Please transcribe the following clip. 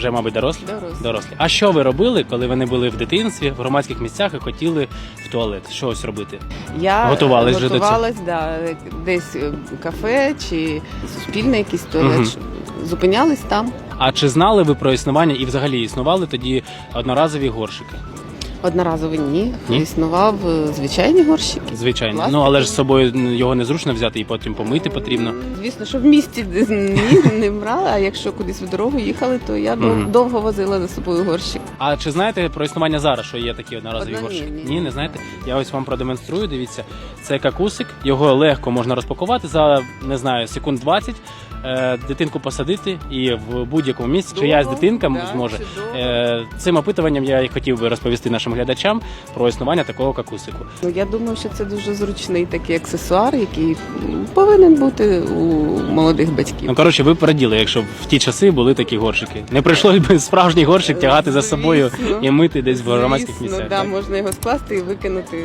Вже, мабуть, дорослі? Дорослі. Дорослі. А що ви робили, коли вони були в дитинстві, в громадських місцях і хотіли в туалет? Щось робити? Я готувалась вже до цього? готувалась, да, десь е, кафе чи суспільний якийсь туалет. Угу. Зупинялись там. А чи знали ви про існування і взагалі існували тоді одноразові горшики? Одноразово ні. Ні? Існував е, звичайні горщики. Звичайно. Пластикові. Ну але ж з собою його незручно взяти і потім помити потрібно. Звісно, що в місті ні, не брала, а якщо кудись в дорогу їхали, то я дов- довго возила за собою горщик. А чи знаєте про існування зараз, що є такі одноразові Одна- ні, ні, ні. не знаєте? Я ось вам продемонструю. Дивіться, це какусик, його легко можна розпакувати за не знаю секунд 20, е, дитинку посадити і в будь-якому місці, чиясь дитинка да, зможе. чудово. Цим опитуванням я і хотів би розповісти нашим глядачам про існування такого какусику. Ну я думаю, що це дуже зручний такий аксесуар, який повинен бути у молодих батьків. Ну коротше, ви пораділи, якщо в ті часи були такі горшики. Не прийшлось би справжній горшик тягати за собою і мити десь в громадських місцях. Да, так? можна його скласти і викинути